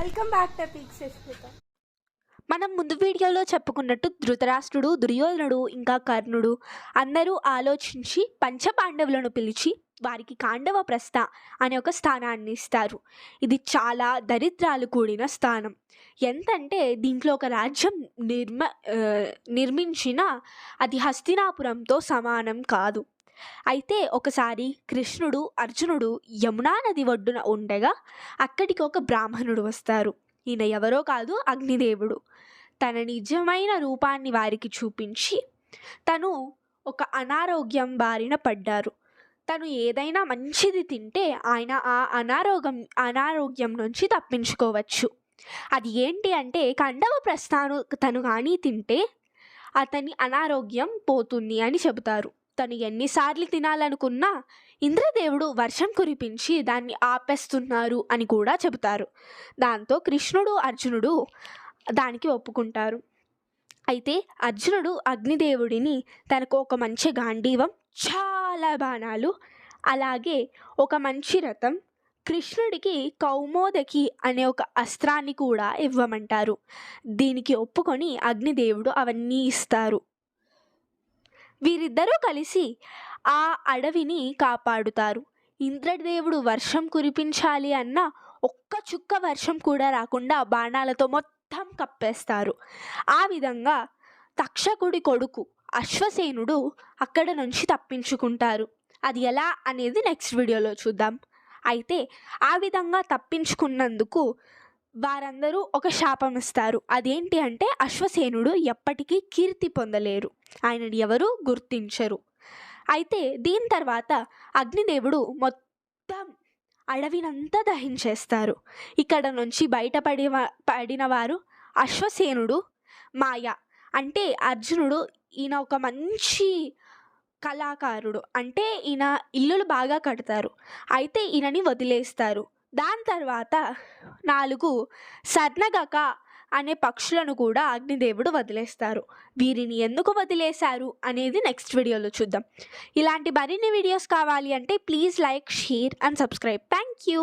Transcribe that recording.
Welcome back to మనం ముందు వీడియోలో చెప్పుకున్నట్టు ధృతరాష్ట్రుడు దుర్యోధనుడు ఇంకా కర్ణుడు అందరూ ఆలోచించి పంచపాండవులను పిలిచి వారికి కాండవ ప్రస్థ అనే ఒక స్థానాన్ని ఇస్తారు. ఇది చాలా దరిద్రాలు కూడిన స్థానం. ఎంతంటే దీంట్లో ఒక రాజ్యం నిర్మ నిర్మించిన అది హస్తినాపురంతో సమానం కాదు. అయితే ఒకసారి కృష్ణుడు అర్జునుడు యమునా నది ఒడ్డున ఉండగా అక్కడికి ఒక బ్రాహ్మణుడు వస్తారు. ఈయన ఎవరో కాదు అగ్నిదేవుడు. తన నిజమైన రూపాన్ని వారికి చూపించి తను ఒక అనారోగ్యం బారిన పడ్డారు. తను ఏదైనా మంచిది తింటే ఆయన ఆ అనారోగ్యం అనారోగ్యం నుంచి తప్పించుకోవచ్చు. అది ఏంటి అంటే కండవ ప్రస్థాను తను కానీ తింటే అతని అనారోగ్యం పోతుంది అని చెబుతారు. తను ఎన్నిసార్లు తినాలనుకున్నా ఇంద్రదేవుడు వర్షం కురిపించి దాన్ని ఆపేస్తున్నారు అని కూడా చెబుతారు. దాంతో కృష్ణుడు అర్జునుడు దానికి ఒప్పుకుంటారు. అయితే అర్జునుడు అగ్నిదేవుడిని తనకు ఒక మంచి గాంధీవం చాలా బాణాలు అలాగే ఒక మంచి రథం కృష్ణుడికి కౌమోదకి అనే ఒక అస్త్రాన్ని కూడా ఇవ్వమంటారు. దీనికి ఒప్పుకొని అగ్నిదేవుడు అవన్నీ ఇస్తారు. వీరిద్దరూ కలిసి ఆ అడవిని కాపాడుతారు. ఇంద్రదేవుడు వర్షం కురిపించాలి అన్న ఒక్క చుక్క వర్షం కూడా రాకుండా బాణాలతో మొత్తం కప్పేస్తారు. ఆ విధంగా తక్షకుడి కొడుకు అశ్వసేనుడు అక్కడ నుంచి తప్పించుకుంటారు. అది ఎలా అనేది నెక్స్ట్ వీడియోలో చూద్దాం. అయితే ఆ విధంగా తప్పించుకున్నందుకు వారందరూ ఒక శాపం ఇస్తారు. అదేంటి అంటే అశ్వసేనుడు ఎప్పటికీ కీర్తి పొందలేరు. ఆయనని ఎవరు గుర్తించరు. అయితే దీని తర్వాత అగ్నిదేవుడు మొత్తం అడవినంతా దహించేస్తారు ఇక్కడ నుంచి బయటపడి పడిన వారు అశ్వసేనుడు మాయ అంటే అర్జునుడు. ఈయన ఒక మంచి కళాకారుడు. అంటే ఈయన ఇల్లులు బాగా కడతారు. అయితే ఈయనని వదిలేస్తారు. దాని తర్వాత నాలుగు సర్నగక అనే పక్షులను కూడా అగ్నిదేవుడు వదిలేస్తారు. వీరిని ఎందుకు వదిలేశారు అనేది నెక్స్ట్ వీడియోలో చూద్దాం. ఇలాంటి మరిన్ని వీడియోస్ కావాలి అంటే please like share and subscribe thank you